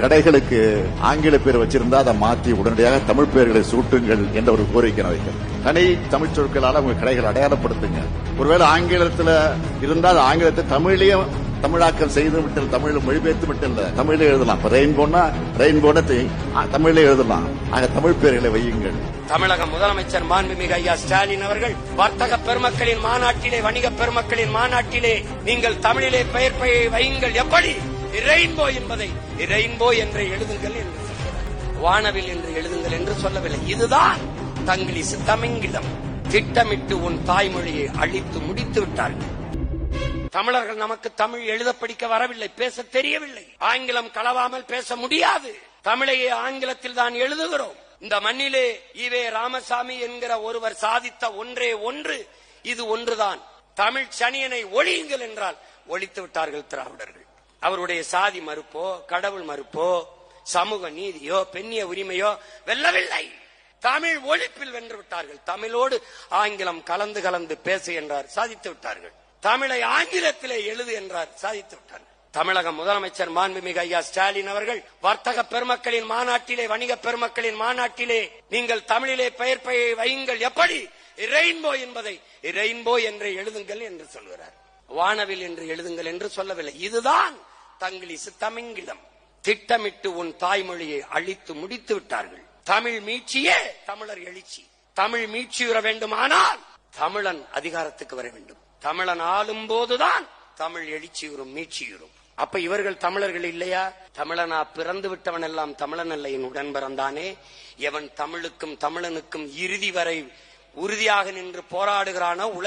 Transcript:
கடைகளுக்கு ஆங்கில பேர் வச்சிருந்தா அதை மாத்தி உடனடியாக தமிழ் பெயர்களை சூட்டுங்கள் என்ற ஒரு கோரிக்கை நான் தனி தமிழ் சொற்களால் உங்க கடைகள் அடையாளப்படுத்துங்க. ஒருவேளை ஆங்கிலத்தில் இருந்தால் ஆங்கிலத்தை தமிழையும் தமிழாக்கம் செய்து விட்டு தமிழ் மொழிபெயர்த்து விட்டு இல்ல. தமிழ்ல எழுதலாம். ரெயின்போனா ரெயின்போன தமிழ்ல எழுதலாம். ஆக தமிழ் பேர்களை வையுங்கள். தமிழக முதலமைச்சர் மாண்புமிகு ஐயா ஸ்டாலின் அவர்கள் வர்த்தக பெருமக்களின் மாநாட்டிலே வணிக பெருமக்களின் மாநாட்டிலே நீங்கள் தமிழிலே பெயர் வையுங்கள். எப்படி? ரெயின்போ என்பதை. ரெயின்போ என்று எழுதுங்கள் என்று வானவில் என்று எழுதுங்கள் என்று சொல்லவில்லை. இதுதான் தங்கிலிசு தமிங்கிலம் திட்டமிட்டு உன் தாய்மொழியை அழித்து முடித்து விட்டார்கள். தமிழர்கள் நமக்கு தமிழ் எழுத படிக்க வரவில்லை பேச தெரியவில்லை. ஆங்கிலம் கலவாமல் பேச முடியாது. தமிழையே ஆங்கிலத்தில் தான் எழுதுகிறோம். இந்த மண்ணிலே இவே ராமசாமி என்கிற ஒருவர் சாதித்த ஒன்றே ஒன்று இது ஒன்றுதான். தமிழ் சனியனை ஒழியுங்கள் என்றால் ஒழித்து விட்டார்கள் திராவிடர்கள். அவருடைய சாதி மறுப்போ கடவுள் மறுப்போ சமூக நீதியோ பெண்ணிய உரிமையோ வெல்லவில்லை. தமிழ் ஒழிப்பில் வென்று விட்டார்கள். தமிழோடு ஆங்கிலம் கலந்து கலந்து பேசு என்றார் சாதித்து விட்டார்கள். தமிழை ஆங்கிலத்திலே எழுது என்றார் சாதித்து விட்டார்கள். தமிழக முதலமைச்சர் மாண்புமிகு ஐயா ஸ்டாலின் அவர்கள் வர்த்தக பெருமக்களின் மாநாட்டிலே வணிக பெருமக்களின் மாநாட்டிலே நீங்கள் தமிழிலே பெயர் பெயர் வையுங்கள். எப்படி? ரெயின்போ என்பதை ரெயின்போ என்று எழுதுங்கள் என்று சொல்கிறார் வானவில் என்று எழுதுங்கள் என்று சொல்லவில்லை. இதுதான் தங்கிலீஷ் தமிங்கிலம் திட்டமிட்டு உன் தாய்மொழியை அழித்து முடித்து விட்டார்கள். தமிழ் மீட்சியே தமிழர் எழுச்சி. தமிழ் மீட்சியுற வேண்டுமானால் தமிழன் அதிகாரத்துக்கு வர வேண்டும். தமிழன் ஆளும் போதுதான் தமிழ் எழுச்சியுறும் மீட்சியுறும். அப்ப இவர்கள் தமிழர்கள் இல்லையா? தமிழனா பிறந்து விட்டவன் எல்லாம் தமிழன் அல்ல என் உடன் பிறந்தானே எவன் தமிழுக்கும் தமிழனுக்கும் இறுதி வரை உறுதியாக நின்று போராடுகிறானோ உழை